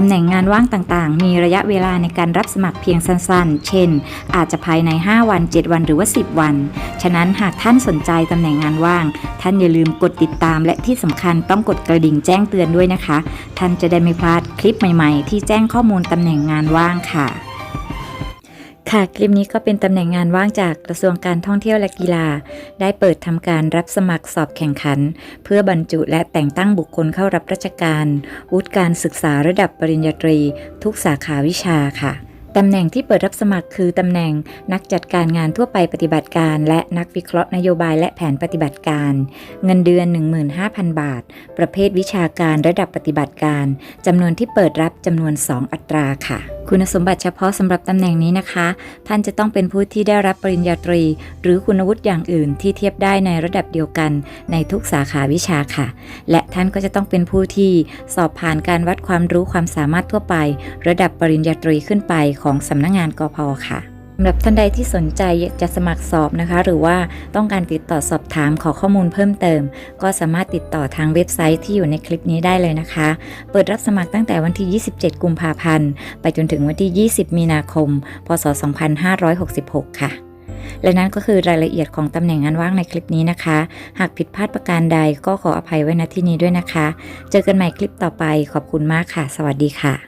ตำแหน่งงานว่างต่างๆ มีระยะเวลาในการรับสมัครเพียงสั้นๆ เช่น อาจจะภายใน 5 วัน 7 วันหรือว่า 10 วัน ฉะนั้นหากท่านสนใจตำแหน่งงานว่าง ท่านอย่าลืมกดติดตาม และที่สำคัญต้องกดกระดิ่งแจ้งเตือนด้วยนะคะ ท่านจะได้ไม่พลาดคลิปใหม่ๆ ที่แจ้งข้อมูลตำแหน่งงานว่างค่ะ ค่ะ คลิปนี้ก็เป็นตำแหน่งงานว่างจากกระทรวงการท่องเที่ยวและกีฬา ได้เปิดทำการรับสมัครสอบแข่งขัน เพื่อบรรจุและแต่งตั้งบุคคลเข้ารับราชการ วุฒิการศึกษาระดับปริญญาตรี ทุกสาขาวิชาค่ะตำแหน่งที่เปิดรับสมัครคือตำแหน่งนักจัดการงานทั่วไปปฏิบัติการ และนักวิเคราะห์นโยบายและแผนปฏิบัติการ เงินเดือน 15,000 บาท ประเภทวิชาการระดับปฏิบัติการจำนวนที่เปิดรับจำนวน 2 อัตราค่ะ คุณสมบัติเฉพาะสำหรับตำแหน่งนี้นะคะ ท่านจะต้องเป็นผู้ที่ได้รับปริญญาตรี หรือคุณวุฒิอย่างอื่นที่เทียบได้ในระดับเดียวกันในทุกสาขาวิชาค่ะ และท่านก็จะต้องเป็นผู้ที่สอบผ่านการวัดความรู้ความสามารถทั่วไป ระดับปริญญาตรีขึ้นไปของสำนักงงานกพค่ะ สำหรับท่านใดที่สนใจจะสมัครสอบนะคะ หรือว่าต้องการติดต่อสอบถามขอข้อมูลเพิ่มเติม ก็สามารถติดต่อทางเว็บไซต์ที่อยู่ในคลิปนี้ได้เลยนะคะ เปิดรับสมัครตั้งแต่วันที่ 27 กุมภาพันธ์ ไปจนถึงวันที่ 20 มีนาคม พศ 2566 ค่ะและนั่นก็คือรายละเอียดของตำแหน่งงานว่างในคลิปนี้นะคะ หากผิดพลาดประการใดก็ขออภัยไว้ณที่นี้ด้วยนะคะ เจอกันใหม่คลิปต่อไปขอบคุณมากค่ะ สวัสดีค่ะ